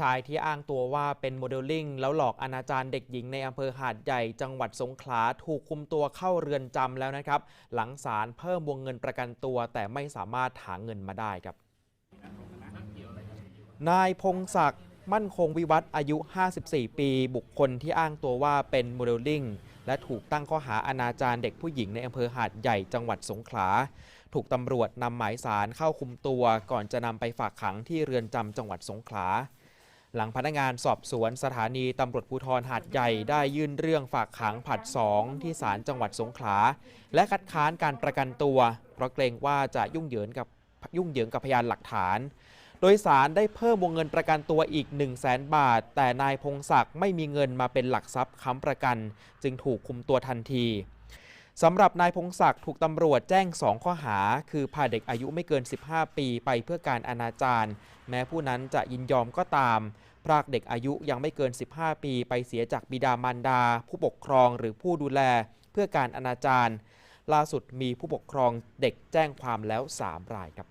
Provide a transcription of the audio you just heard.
ชายที่อ้างตัวว่าเป็นโมเดลลิ่งแล้วหลอกอนาจารเด็กหญิงในอำเภอหาดใหญ่จังหวัดสงขลาถูกคุมตัวเข้าเรือนจำแล้วนะครับ หลังศาลเพิ่มวงเงินประกันตัว แต่ไม่สามารถหาเงินมาได้ครับ นายพงศักดิ์มั่นคงวิวัฒน์อายุ 54 ปี บุคคลที่อ้างตัวว่าเป็นโมเดลลิ่งและถูกตั้งข้อหาอนาจารเด็กผู้หญิงในอำเภอหาดใหญ่จังหวัดสงขลา ถูกตำรวจนำหมายสารเข้าคุมตัว ก่อนจะนำไปฝากขังที่เรือนจำจังหวัดสงขลา หลังพนักงานสอบสวนสถานีตำรวจภูธรหาดใหญ่ได้ยื่นเรื่องฝากขังผัด 2 ที่ศาลจังหวัดสงขลา และคัดค้านการประกันตัว เพราะเกรงว่าจะยุ่งเหยิงกับยุ่งเหยิงกับพยานหลักฐาน โดยสารได้เพิ่มวงเงินประกันตัวอีก 1 0 0 0 0แบาท แต่นายพงศักดิ์ไม่มีเงินมาเป็นหลักทรัพย์ค้ำประกัน จึงถูกคุมตัวทันที สำหรับนายพงศักดิ์ถูกตำรวจแจ้ง 2 ข้อหา คือพาเด็กอายุไม่เกิน 15 ปีไปเพื่อการอนาจารแม้ผู้นั้นจะยินยอมก็ตาม พรากเด็กอายุยังไม่เกิน 15 ปี ไปเสียจากบิดามารดา ผู้ปกครองหรือผู้ดูแลเพื่อการอนาจารล่าสุดมีผู้ปกครองเด็กแจ้งความแล้ว 3 รายครับ